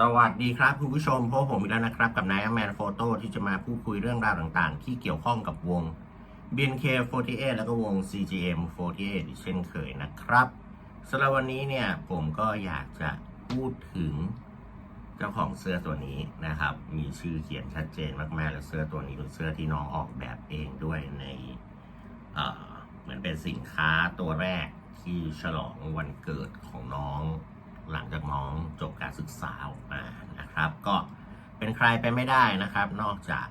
สวัสดีครับคุณผู้ชมพบผมอีกแล้วนะครับ กับนายแมนโฟโต้ที่จะมาพูดคุยเรื่องราวต่างๆ ที่เกี่ยวข้องกับวง BNK48 แล้วก็วง CGM48 อีกเช่นเคยนะครับสำหรับวันนี้เนี่ยผมก็อยากจะพูดถึงเจ้าของเสื้อตัวนี้นะครับ มีชื่อเขียนชัดเจนมากๆ และเสื้อตัวนี้เป็นเสื้อที่น้องออกแบบเองด้วยในเเหมือนเป็นสินค้าตัวแรกที่ฉลองวันเกิดของน้อง หลังจากน้องจบการศึกษาออกมานะครับ ก็เป็นใครไปไม่ได้นะครับ นอกจาก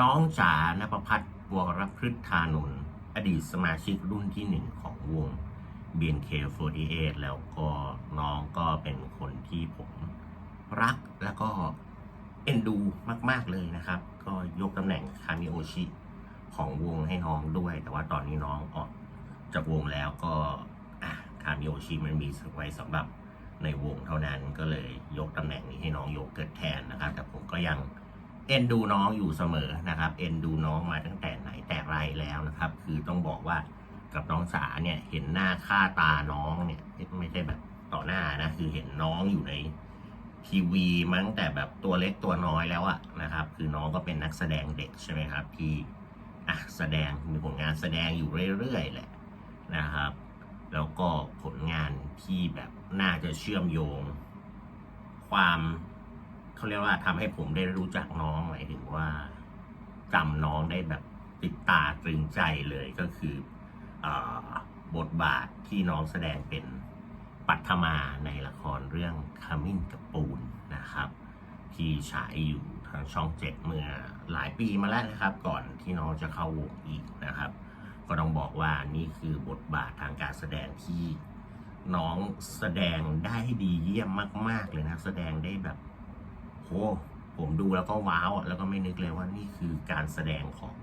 น้องจ๋านภพัฒน์วรพฤทธานนท์อดีตสมาชิกรุ่นที่หนึ่งของวง BNK48 แล้วก็น้องก็เป็นคนที่ผมรักแล้วก็เอ็นดูมาก ๆ เลยนะครับ ก็ยกตำแหน่งคามิโอชิของวงให้น้องด้วย แต่ว่าตอนนี้น้องออกจากวงแล้วก็คามิโอชิมันมีไว้สำหรับ ในวงเท่านั้นก็เลยยกตำแหน่งนี้ให้น้องโยเกิร์ตแทนนะครับ แต่ผมก็ยังเอ็นดูน้องอยู่เสมอนะครับ เอ็นดูน้องมาตั้งแต่ไหนแต่ไรแล้วนะครับ คือต้องบอกว่ากับน้องสาเนี่ยเห็นหน้าค่าตาน้องเนี่ยไม่ใช่แบบต่อหน้านะคือเห็นน้องอยู่ในทีวีมั้งแต่แบบตัวเล็กตัวน้อยแล้วอะนะครับ คือน้องก็เป็นนักแสดงเด็กใช่ไหมครับ ที่อะแสดงมีผลงานแสดงอยู่เรื่อยๆแหละนะครับ แล้วก็ผลงานที่แบบ น่าจะเชื่อมโยง ความเขาเรียกว่าทำให้ผมได้รู้จักน้องหมายถึงว่าจำน้องได้แบบติดตาตรึงใจเลยก็คืออบทบาทที่น้องแสดงเป็นปัทมาในละครเรื่องขมิ้นกับปูนนะครับ ที่ฉายอยู่ทางช่องเจ็ดเมื่อหลายปีมาแล้วนะครับ ก่อนที่น้องจะเข้าวงอีกนะครับ ก็ต้องบอกว่านี่คือบทบาททางการแสดงที่ น้องแสดงได้ดีเยี่ยมมาก ๆ เลยนะ แสดงได้แบบโหผมดูแล้วก็ว้าวอะแล้วก็ไม่นึกเลยว่านี่คือการแสดงของ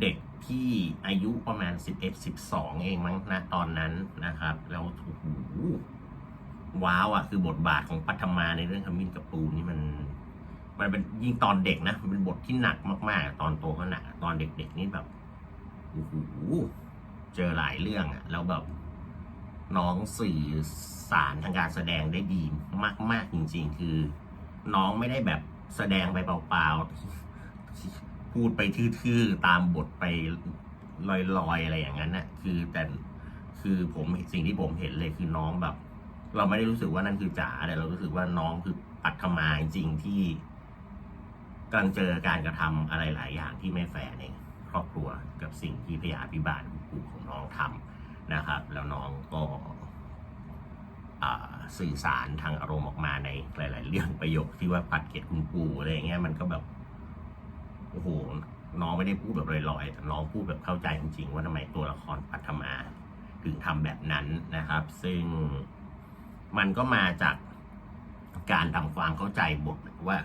เด็กที่อายุประมาณ 11-12 เองมั้งนะตอนนั้นนะครับ แล้วโอ้โหว้าวอะคือบทบาทของปัทมาในเรื่องขมิ้นกับปูนนี่มัน มันเป็นยิ่งตอนเด็กนะมันเป็นบทที่หนักมากๆ ตอนโตก็หนักตอนเด็กๆนี่แบบโอ้โหเจอหลายเรื่องอะแล้วแบบ น้องสื่อสารทางการแสดงได้ดีมาก ๆ จริง ๆ คือ น้องไม่ได้แบบแสดงไปเปล่าๆ พูดไปทื่อๆ ตามบทไปลอยๆ อะไรอย่างนั้นน่ะ คือแต่คือผมสิ่งที่ผมเห็นเลยคือน้องแบบ เราไม่ได้รู้สึกว่านั่นคือจ๋าแต่เรารู้สึกว่าน้องคือปัทมาจริงที่กำลังเจอการกระทำอะไรหลายอย่างที่ไม่แฟร์ในครอบครัวกับสิ่งที่พยาพิบาลปู่ของน้องทำ นะครับ แล้วน้องก็สื่อสารทางอารมณ์ออกมาในหลาย ๆ เรื่องประโยคที่ว่าปัดเกียดคุณปู่อะไรอย่างเงี้ยมันก็แบบโอ้โหน้องไม่ได้พูดแบบลอยๆแต่น้องพูดแบบเข้าใจจริง ๆ ว่าทำไมตัวละครปัทมาถึงทำแบบนั้นนะครับ ซึ่งมันก็มาจากการทำความเข้าใจบทว่า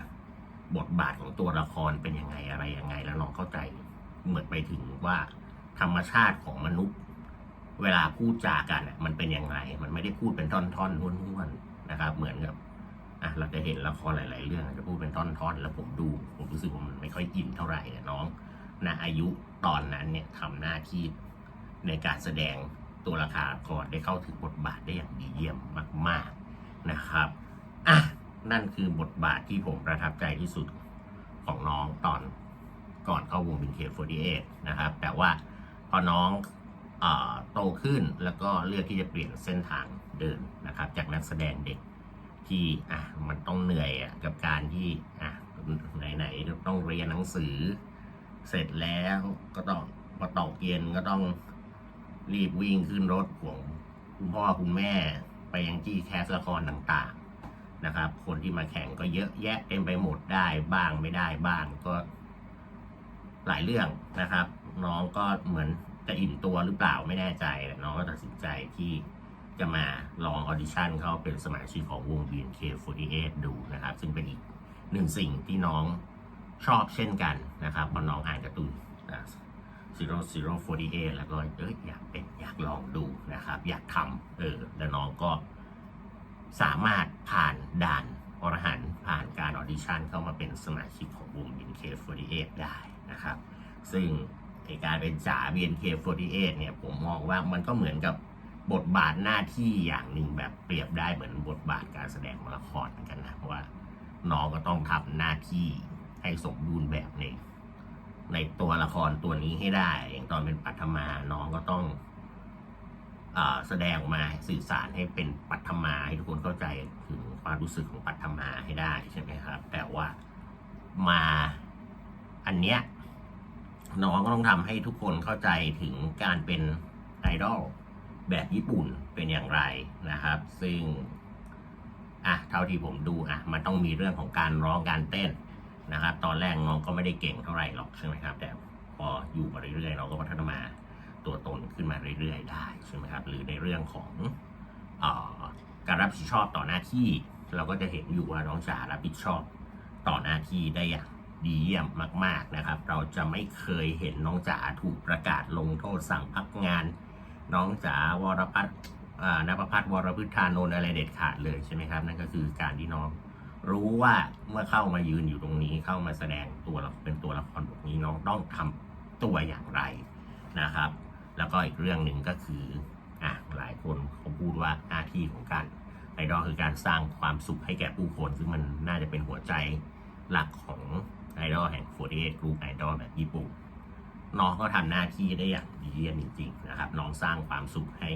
บทบาทของตัวละครเป็นยังไงอะไรยังไง แล้วน้องเข้าใจเหมือนไปถึงว่าธรรมชาติของมนุษย์ เวลาพูดจากันน่ะมันเป็นยังไง มันไม่ได้พูดเป็นท่อนๆห้วนๆนะครับ เหมือนกับอะเราจะเห็นละครหลาย ๆ เรื่องจะพูดเป็นท่อนๆแล้วผมดู ผมรู้สึกว่ามันไม่ค่อยอินเท่าไหร่น้องณอายุตอนนั้นเนี่ยทำหน้าที่ในการแสดงตัวละครกอนได้เข้าถึงบทบาทได้อย่างดีเยี่ยมมาก ๆนะครับอะนั่นคือบทบาทที่ผมประทับใจที่สุดของน้องตอนก่อนเข้าวงบินเค48นะครับ แต่ว่าพอน้อง โตขึ้นแล้วก็เลือกที่จะเปลี่ยนเส้นทางเดินนะครับ จากนักแสดงเด็กที่อะมันต้องเหนื่อยอะกับการที่อะไหนๆต้องเรียนหนังสือ เสร็จแล้วก็ต้องพอตกเย็นก็ต้องรีบวิ่งขึ้นรถของคุณพ่อคุณแม่ไปยังที่แคสละครต่างๆนะครับ คนที่มาแข่งก็เยอะแยะเต็มไปหมดได้บ้างไม่ได้บ้างก็หลายเรื่องนะครับ น้องก็เหมือน จะอิ่มตัวหรือเปล่าไม่แน่ใจแต่น้องก็ตัดสินใจที่จะมาลองออดิชั่นเข้าเป็นสมาชิกของวง BNK48 ดูนะครับ ซึ่งเป็นอีกหนึ่งสิ่งที่น้องชอบเช่นกันนะครับเพราะน้องอ่านการ์ตูน0 0 48แล้วก็เอยอยากเป็นอยากลองดูนะครับ อยากทำเออแล้วน้องก็สามารถผ่านด่านอรหันต์ผ่านการออดิชั่นเข้ามาเป็นสมาชิกของวง BNK48 ได้นะครับ ซึ่ง การเป็นจ๋า BNK48 เนี่ยผมมองว่ามันก็เหมือนกับบทบาทหน้าที่อย่างหนึ่งแบบเปรียบได้เหมือนบทบาทการแสดงละครเหมือนกันนะเพราะว่าน้องก็ต้องทำหน้าที่ให้สมบูรณ์แบบในในตัวละครตัวนี้ให้ได้ อย่างตอนเป็นปัทมาน้องก็ต้องอแสดงออกมาสื่อสารให้เป็นปัทมาให้ทุกคนเข้าใจถึงความรู้สึกของปัทมาให้ได้ใช่ไหมครับ แต่ว่ามาอันเนี้ย น้องก็ต้องทำให้ทุกคนเข้าใจถึงการเป็นไอดอลแบบญี่ปุ่นเป็นอย่างไรนะครับ ซึ่งอะเท่าที่ผมดูอะมันต้องมีเรื่องของการร้องการเต้นนะครับ ตอนแรกน้องก็ไม่ได้เก่งเท่าไหร่หรอกใช่ไหมครับ แต่พออยู่มาเรื่อยๆน้องก็พัฒนามาตัวตนขึ้นมาเรื่อย ๆ ได้ใช่ไหมครับ หรือในเรื่องของออการรับผิดชอบต่อหน้าที่ เราก็จะเห็นอยู่ว่าน้องจ๋ารับผิดชอบต่อหน้าที่ได้อย่าง ดีเยี่ยมมาก ๆนะครับ เราจะไม่เคยเห็นน้องจ๋าถูกประกาศลงโทษสั่งพักงาน น้องจ๋าวรพัฒน์นภพัฒน์วรพฤทธานนท์อะไรเด็ดขาดเลยใช่ไหมครับ นั่นก็คือการที่น้องรู้ว่าเมื่อเข้ามายืนอยู่ตรงนี้เข้ามาแสดงตัวเป็นตัวละครบทนี้น้องต้องทำตัวอย่างไรนะครับ แล้วก็อีกเรื่องหนึ่งก็คืออะหลายคนเขาพูดว่าหน้าที่ของการไอดอลคือการสร้างความสุขให้แก่ผู้คน ซึ่งมันน่าจะเป็นหัวใจหลักของ ไอดอลแห่ง48 Group Idol แบบญี่ปุ่นน้องก็ทำหน้าที่ได้อย่างดีเยี่ยมจริงๆนะครับ น้องสร้างความสุขให้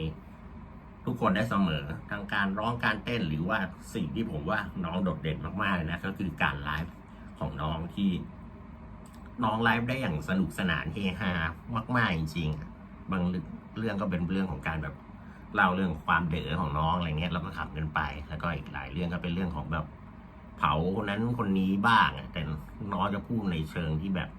ทุกคนได้เสมอทั้งการร้องการเต้นหรือว่าสิ่งที่ผมว่าน้องโดดเด่นมากๆเลยนะก็คือการไลฟ์ของน้องที่ น้องไลฟ์ได้อย่างสนุกสนานเฮฮามาก ๆ จริงๆบางเรื่องก็เป็นเรื่องของการแบบเล่าเรื่องความเด๋อของน้องอะไรเงี้ยแล้วก็ขำกันไป แล้วก็อีกหลายเรื่องก็เป็นเรื่องของแบบ เผาคนนั้นคนนี้บ้างแต่น้องจะพูดในเชิงที่แบบ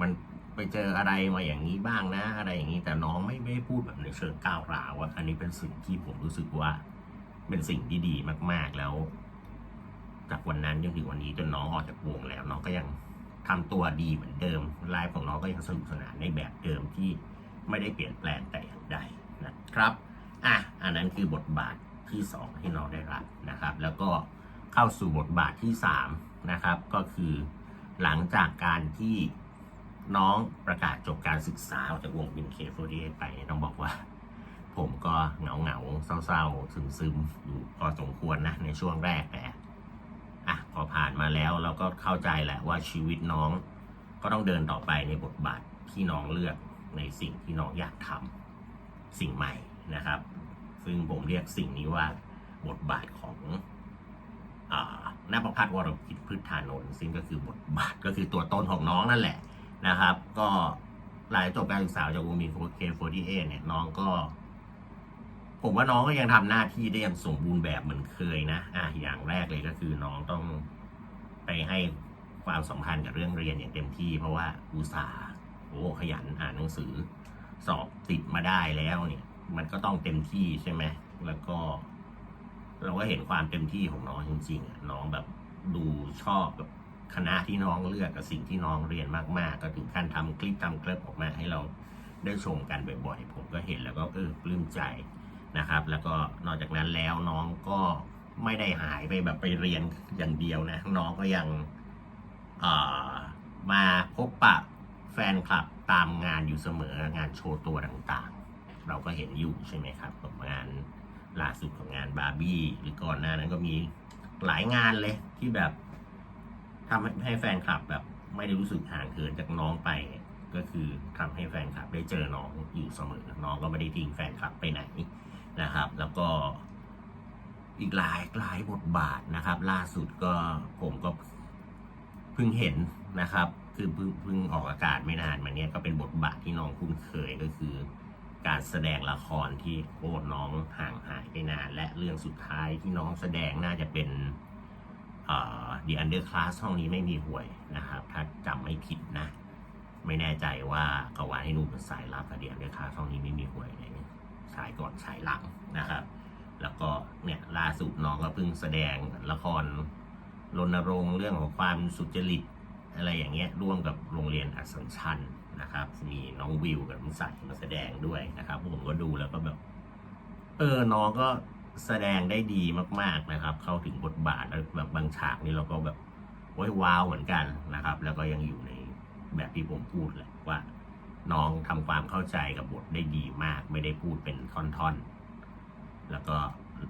มันไปเจออะไรมาอย่างนี้บ้างนะ อะไรอย่างนี้แต่น้องไม่ไม่พูดแบบในเชิงก้าวร้าวอะอันนี้เป็นสิ่งที่ผมรู้สึกว่า เป็นสิ่งที่ดีมาก ๆแล้ว จากวันนั้นจนถึงวันนี้จนน้องออกจากวงแล้ว น้องก็ยังทำตัวดีเหมือนเดิมไลฟ์ของน้องก็ยังสนุกสนานในแบบเดิมที่ไม่ได้เปลี่ยนแปลงแต่อย่างใดนะครับ อะ อันนั้นคือบทบาทที่สองที่น้องได้รับนะครับ แล้วก็ เข้าสู่บทบาทที่สามนะครับ ก็คือหลังจากการที่น้องประกาศจบการศึกษาออกจากวงบินเคฟดีไปน้องบอกว่า ผมก็เหงาเหงาเศร้าๆซึมซึมๆอยู่พอสมควรนะในช่วงแรกแต่อะพอผ่านมาแล้วเราก็เข้าใจแหละว่าชีวิตน้องก็ต้องเดินต่อไปในบทบาทที่น้องเลือกในสิ่งที่น้องอยากทำสิ่งใหม่นะครับ ซึ่งผมเรียกสิ่งนี้ว่าบทบาทของ นาประพัฒน์วรกิจพืชธานนท์ซึ่งก็คือบทบาทก็คือตัวตนของน้องนั่นแหละนะครับ ก็หลายจบการศึกษาจากวงมีโฟเคโฟดีเอเนี่ยน้องก็ ผมว่าน้องก็ยังทำหน้าที่ได้อย่างสมบูรณ์แบบเหมือนเคยนะอะอย่างแรกเลยก็คือน้องต้องไปให้ความสำคัญกับเรื่องเรียนอย่างเต็มที่ เพราะว่าอุตส่าห์โอ้ขยันอ่านหนังสือ สอบติดมาได้แล้วเนี่ย มันก็ต้องเต็มที่ใช่ไหมแล้วก็ เราก็เห็นความเต็มที่ของน้องจริงๆอะน้องแบบดูชอบแบบคณะที่น้องเลือกกับสิ่งที่น้องเรียนมากๆ ก็ถึงขั้นทำคลิปทำคลิปออกมาให้เราได้ชมกันบ่อยๆ ผมก็เห็นแล้วก็เออปลื้มใจนะครับ แล้วก็นอกจากนั้นแล้วน้องก็ไม่ได้หายไปแบบไปเรียนอย่างเดียวนะ น้องก็ยังมาพบปะแฟนคลับตามงานอยู่เสมองานโชว์ตัวต่างๆ เราก็เห็นอยู่ใช่ไหมครับกับงาน ล่าสุดของงานบาร์บี้หรือก่อนหน้านั้นก็มีหลายงานเลยที่แบบทำให้ให้แฟนคลับแบบไม่ได้รู้สึกห่างเหินจากน้องไป ก็คือทำให้แฟนคลับได้เจอน้องอยู่เสมอน้องก็ไม่ได้ทิ้งแฟนคลับไปไหนนะครับ แล้วก็อีกหลายหลายบทบาทนะครับ ล่าสุดก็ผมก็เพิ่งเห็นนะครับ คือเพิ่งเพิ่งออกอากาศไม่นานมาเนี้ยก็เป็นบทบาทที่น้องคุ้นเคยก็คือ การแสดงละครที่โอ้น้องห่างหายไปนาน และเรื่องสุดท้ายที่น้องแสดงน่าจะเป็นเอ่อ The Underclass ห้องนี้ไม่มีหวยนะครับ ถ้าจำไม่ผิดนะ ไม่แน่ใจว่ากวานให้หนุ่มเป็นสายลับกับ The Underclass ห้องนี้ไม่มีหวยอะไหนฉายก่อนฉายหลังนะครับ แล้วก็เนี่ยล่าสุดน้องก็เพิ่งแสดงละครรณรงค์เรื่องของความสุจริตอะไรอย่างเงี้ยร่วมกับโรงเรียนอัสสัมชัญ นะครับ มีน้องวิวกับน้องใสมาแสดงด้วยนะครับ ผมก็ดูแล้วก็แบบ เออน้องก็แสดงได้ดีมาก ๆนะครับ เข้าถึงบทบาทแล้วแบบบางฉากนี่เราก็แบบโอ้ยว้าวเหมือนกันนะครับ แล้วก็ยังอยู่ในแบบที่ผมพูดแหละว่า น้องทำความเข้าใจกับบทได้ดีมาก ไม่ได้พูดเป็นท่อนๆ แล้วก็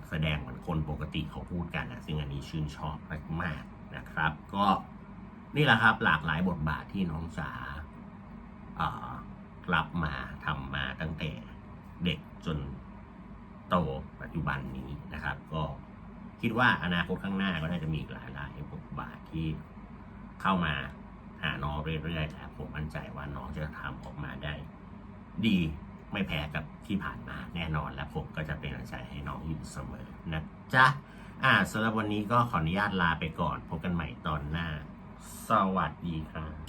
แสดงเหมือนคนปกติเขาพูดกันนะซึ่งอันนี้ชื่นชอบมากๆนะครับ ก็นี่แหละครับหลากหลายบทบาทที่น้องสา รับมาทำมาตั้งแต่เด็กจนโตปัจจุบันนี้นะครับ ก็คิดว่าอนาคตข้างหน้าก็น่าจะมีอีกหลายบทบาทที่เข้ามาหาน้องเรื่อยๆแต่ผมมั่นใจว่าน้องจะทำออกมาได้ ดีไม่แพ้กับที่ผ่านมาแน่นอนและผมก็จะเป็นกำลังใจให้น้องอยู่เสมอนะจ๊ะอ่าสำหรับวันนี้ก็ขออนุญาตลาไปก่อน พบกันใหม่ตอนหน้า สวัสดีครับ